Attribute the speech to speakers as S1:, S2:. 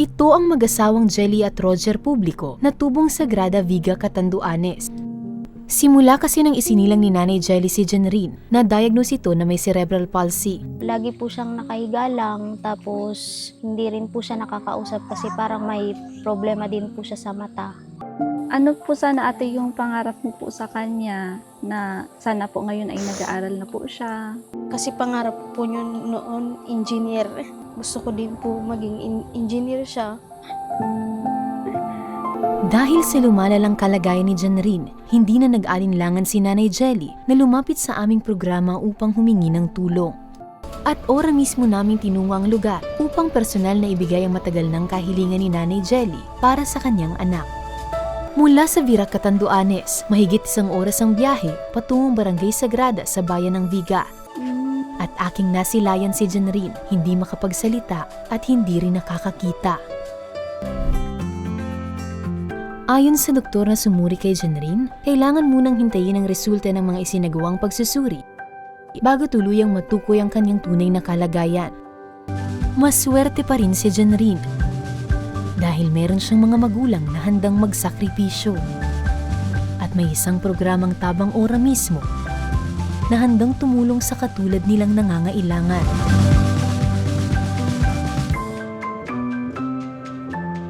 S1: Ito ang mag-asawang Jelly at Roger Publico na tubong Sagrada Viga Catanduanes. Simula kasi nang isinilang ni Nanay Jelly si Jenrine, na-diagnose ito na may cerebral palsy.
S2: Lagi po siyang nakahiga lang, tapos hindi rin po siya nakakausap kasi parang may problema din po siya sa mata.
S3: Ano po sana ate yung pangarap mo po sa kanya na sana po ngayon ay nag-aaral na po siya?
S4: Kasi pangarap po niyo noon, engineer. Gusto ko din po maging in- engineer siya.
S1: Dahil sa lumalalang kalagayan ni Jenrine, hindi na nag-alinlangan si Nanay Jelly na lumapit sa aming programa upang humingi ng tulong. At ora mismo namin tinungo ang lugar upang personal na ibigay ang matagal ng kahilingan ni Nanay Jelly para sa kanyang anak. Mula sa Virac, Catanduanes, mahigit isang oras ang biyahe patungong Barangay Sagrada sa bayan ng Viga. At aking nasilayan si Jenrine, hindi makapagsalita at hindi rin nakakakita. Ayon sa doktor na sumuri kay Jenrine, kailangan munang hintayin ang resulta ng mga isinagawang pagsusuri bago tuluyang matukoy ang kanyang tunay na kalagayan. Maswerte pa rin si Jenrine dahil meron siyang mga magulang na handang magsakripisyo at may isang programang tabang ora mismo na handang tumulong sa katulad nilang nangangailangan.